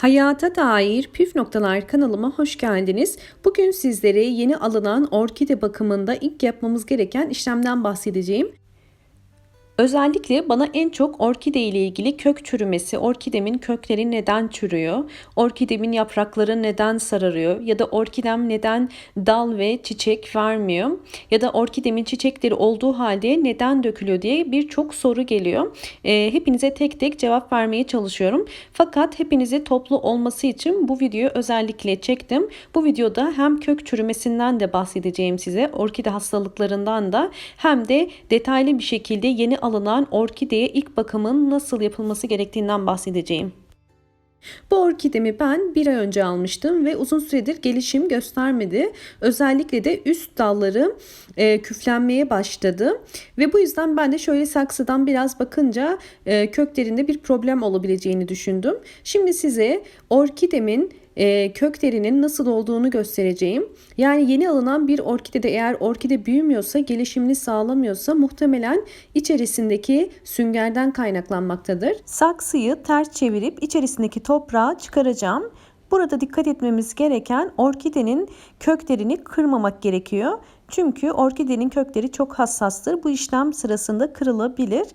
Hayata dair püf noktalar kanalıma hoş geldiniz. Bugün sizlere yeni alınan orkide bakımında ilk yapmamız gereken işlemden bahsedeceğim. Özellikle bana en çok orkide ile ilgili kök çürümesi, orkidemin kökleri neden çürüyor, orkidemin yaprakları neden sararıyor ya da orkidem neden dal ve çiçek vermiyor ya da orkidemin çiçekleri olduğu halde neden dökülüyor diye birçok soru geliyor. E, hepinize tek tek cevap vermeye çalışıyorum. Fakat hepinize toplu olması için bu videoyu özellikle çektim. Bu videoda hem kök çürümesinden de bahsedeceğim size, orkide hastalıklarından da hem de detaylı bir şekilde yeni alınan orkideye ilk bakımın nasıl yapılması gerektiğinden bahsedeceğim. Bu orkidemi ben bir ay önce almıştım ve uzun süredir gelişim göstermedi. Özellikle de üst dalları e, küflenmeye başladı. Ve bu yüzden ben de şöyle saksıdan biraz bakınca e, köklerinde bir problem olabileceğini düşündüm. Şimdi size orkidemin e, köklerinin nasıl olduğunu göstereceğim. Yani yeni alınan bir orkidede eğer orkide büyümüyorsa, gelişimini sağlamıyorsa muhtemelen içerisindeki süngerden kaynaklanmaktadır. Saksıyı ters çevirip içerisindeki toprağı çıkaracağım. Burada dikkat etmemiz gereken orkidenin köklerini kırmamak gerekiyor. Çünkü orkidenin kökleri çok hassastır. Bu işlem sırasında kırılabilir.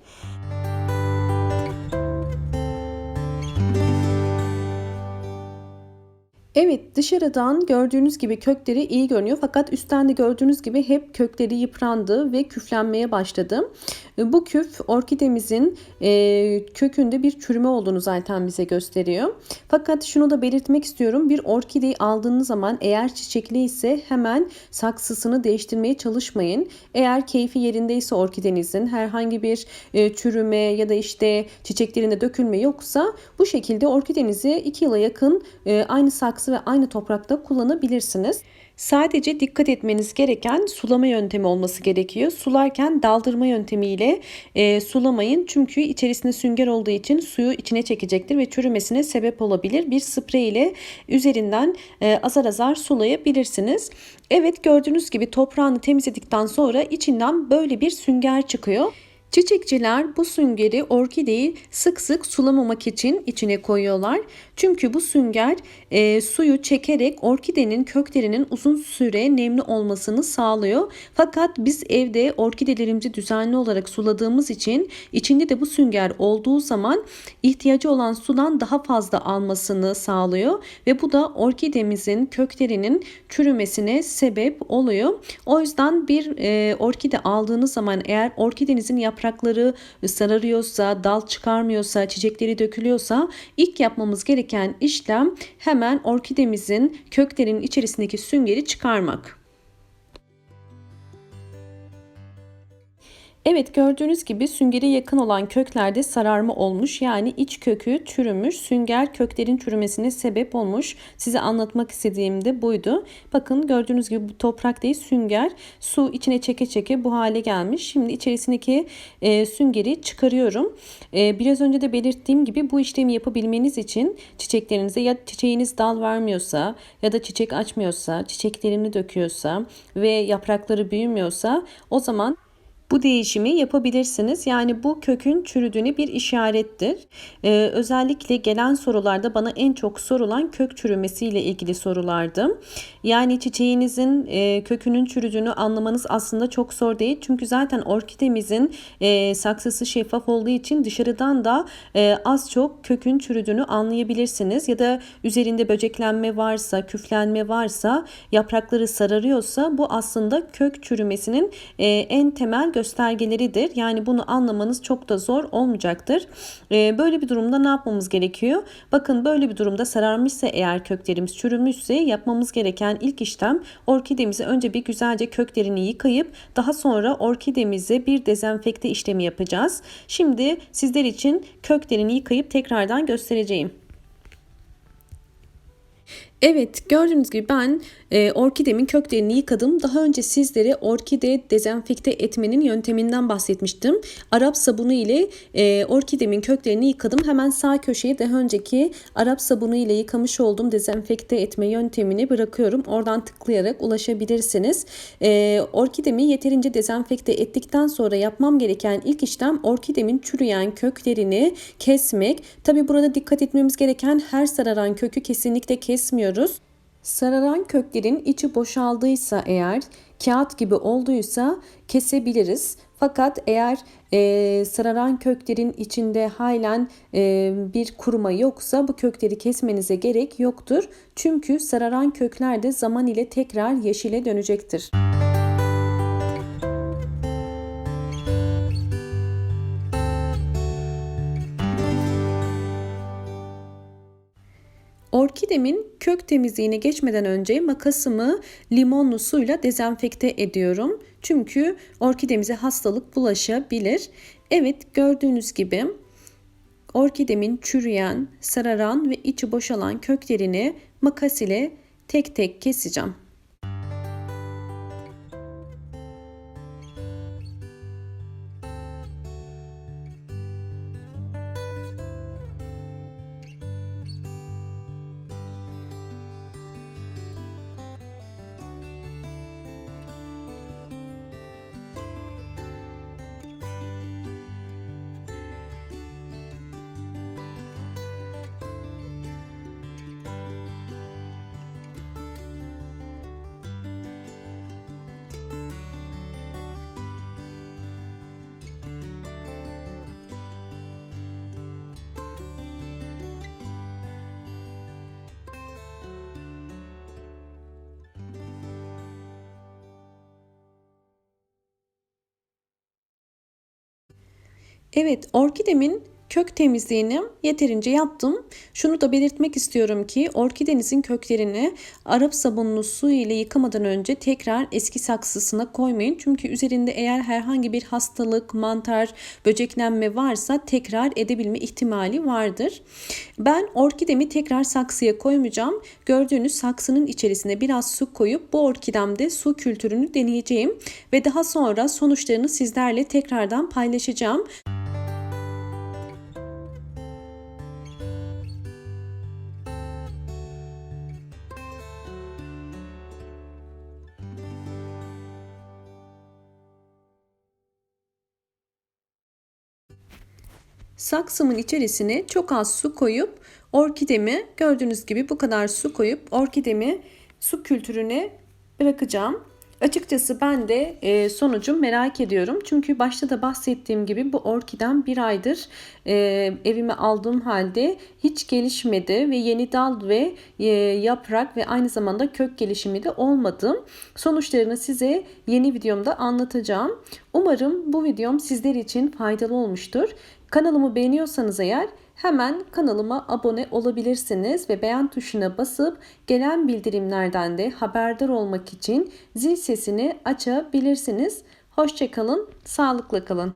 Evet dışarıdan gördüğünüz gibi kökleri iyi görünüyor fakat üstten de gördüğünüz gibi hep kökleri yıprandı ve küflenmeye başladı. Bu küf orkidemizin e, kökünde bir çürüme olduğunu zaten bize gösteriyor. Fakat şunu da belirtmek istiyorum bir orkideyi aldığınız zaman eğer çiçekli ise hemen saksısını değiştirmeye çalışmayın. Eğer keyfi yerindeyse orkidenizin herhangi bir e, çürüme ya da işte çiçeklerinde dökülme yoksa bu şekilde orkidenizi 2 yıla yakın e, aynı saksı saksı ve aynı toprakta kullanabilirsiniz. Sadece dikkat etmeniz gereken sulama yöntemi olması gerekiyor. Sularken daldırma yöntemiyle e, sulamayın. Çünkü içerisinde sünger olduğu için suyu içine çekecektir ve çürümesine sebep olabilir. Bir sprey ile üzerinden e, azar azar sulayabilirsiniz. Evet gördüğünüz gibi toprağını temizledikten sonra içinden böyle bir sünger çıkıyor. Çiçekçiler bu süngeri orkideyi sık sık sulamamak için içine koyuyorlar. Çünkü bu sünger e, suyu çekerek orkidenin köklerinin uzun süre nemli olmasını sağlıyor. Fakat biz evde orkidelerimizi düzenli olarak suladığımız için içinde de bu sünger olduğu zaman ihtiyacı olan sudan daha fazla almasını sağlıyor ve bu da orkidemizin köklerinin çürümesine sebep oluyor. O yüzden bir e, orkide aldığınız zaman eğer orkidenizin yaprağı yaprakları sararıyorsa, dal çıkarmıyorsa, çiçekleri dökülüyorsa ilk yapmamız gereken işlem hemen orkidemizin köklerinin içerisindeki süngeri çıkarmak. Evet gördüğünüz gibi süngere yakın olan köklerde sararma olmuş. Yani iç kökü çürümüş. Sünger köklerin çürümesine sebep olmuş. Size anlatmak istediğim de buydu. Bakın gördüğünüz gibi bu toprak değil sünger. Su içine çeke çeke bu hale gelmiş. Şimdi içerisindeki e, süngeri çıkarıyorum. E, biraz önce de belirttiğim gibi bu işlemi yapabilmeniz için çiçeklerinize ya çiçeğiniz dal vermiyorsa ya da çiçek açmıyorsa, çiçeklerini döküyorsa ve yaprakları büyümüyorsa o zaman bu değişimi yapabilirsiniz. Yani bu kökün çürüdüğüne bir işarettir. Ee, özellikle gelen sorularda bana en çok sorulan kök çürümesiyle ilgili sorulardı. Yani çiçeğinizin e, kökünün çürüdüğünü anlamanız aslında çok zor değil. Çünkü zaten orkidemizin e, saksısı şeffaf olduğu için dışarıdan da e, az çok kökün çürüdüğünü anlayabilirsiniz. Ya da üzerinde böceklenme varsa, küflenme varsa, yaprakları sararıyorsa bu aslında kök çürümesinin e, en temel göstergeleridir. Yani bunu anlamanız çok da zor olmayacaktır. Ee, böyle bir durumda ne yapmamız gerekiyor? Bakın böyle bir durumda sararmışsa eğer köklerimiz çürümüşse yapmamız gereken ilk işlem orkidemizi önce bir güzelce köklerini yıkayıp daha sonra orkidemize bir dezenfekte işlemi yapacağız. Şimdi sizler için köklerini yıkayıp tekrardan göstereceğim. Evet gördüğünüz gibi ben e, orkidemin köklerini yıkadım. Daha önce sizlere orkide dezenfekte etmenin yönteminden bahsetmiştim. Arap sabunu ile e, orkidemin köklerini yıkadım. Hemen sağ köşeye daha önceki Arap sabunu ile yıkamış olduğum dezenfekte etme yöntemini bırakıyorum. Oradan tıklayarak ulaşabilirsiniz. E, orkidemi yeterince dezenfekte ettikten sonra yapmam gereken ilk işlem orkidemin çürüyen köklerini kesmek. Tabi burada dikkat etmemiz gereken her sararan kökü kesinlikle kesmiyoruz. Sararan köklerin içi boşaldıysa eğer kağıt gibi olduysa kesebiliriz. Fakat eğer e, sararan köklerin içinde halen e, bir kuruma yoksa bu kökleri kesmenize gerek yoktur. Çünkü sararan kökler de zaman ile tekrar yeşile dönecektir. Orkidemin kök temizliğine geçmeden önce makasımı limonlu suyla dezenfekte ediyorum. Çünkü orkidemize hastalık bulaşabilir. Evet gördüğünüz gibi orkidemin çürüyen, sararan ve içi boşalan köklerini makas ile tek tek keseceğim. Evet, orkidemin kök temizliğini yeterince yaptım. Şunu da belirtmek istiyorum ki orkidenizin köklerini Arap sabunlu su ile yıkamadan önce tekrar eski saksısına koymayın. Çünkü üzerinde eğer herhangi bir hastalık, mantar, böceklenme varsa tekrar edebilme ihtimali vardır. Ben orkidemi tekrar saksıya koymayacağım. Gördüğünüz saksının içerisine biraz su koyup bu orkidemde su kültürünü deneyeceğim ve daha sonra sonuçlarını sizlerle tekrardan paylaşacağım. Saksımın içerisine çok az su koyup orkidemi gördüğünüz gibi bu kadar su koyup orkidemi su kültürüne bırakacağım. Açıkçası ben de e, sonucu merak ediyorum. Çünkü başta da bahsettiğim gibi bu orkiden bir aydır e, evime aldığım halde hiç gelişmedi ve yeni dal ve e, yaprak ve aynı zamanda kök gelişimi de olmadı. Sonuçlarını size yeni videomda anlatacağım. Umarım bu videom sizler için faydalı olmuştur. Kanalımı beğeniyorsanız eğer hemen kanalıma abone olabilirsiniz ve beğen tuşuna basıp gelen bildirimlerden de haberdar olmak için zil sesini açabilirsiniz. Hoşçakalın, sağlıkla kalın.